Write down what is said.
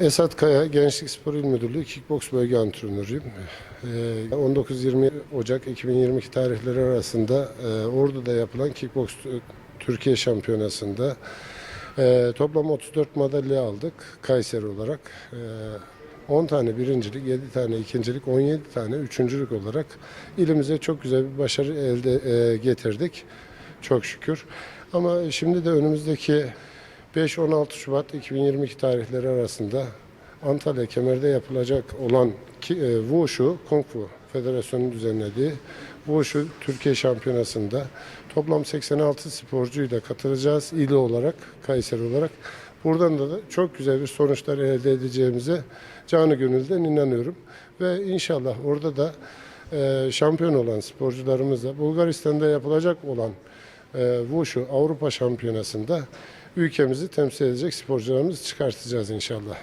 Esat Kaya Gençlik Spor İl Müdürlüğü Kickboks Bölge Antrenörüyüm. Ee, 19-20 Ocak 2022 tarihleri arasında e, Ordu'da yapılan Kickboks Türkiye Şampiyonası'nda e, toplam 34 madalya aldık Kayseri olarak. E, 10 tane birincilik, 7 tane ikincilik, 17 tane üçüncülük olarak ilimize çok güzel bir başarı elde e, getirdik. Çok şükür. Ama şimdi de önümüzdeki 5-16 Şubat 2022 tarihleri arasında Antalya Kemer'de yapılacak olan e, Wushu Kung Fu Federasyonu'nun düzenlediği Wushu Türkiye Şampiyonası'nda toplam 86 sporcuyla katılacağız il olarak, Kayseri olarak. Buradan da, da çok güzel bir sonuçlar elde edeceğimize canı gönülden inanıyorum. Ve inşallah orada da e, şampiyon olan sporcularımızla Bulgaristan'da yapılacak olan e, Wushu Avrupa Şampiyonası'nda ülkemizi temsil edecek sporcularımızı çıkartacağız inşallah.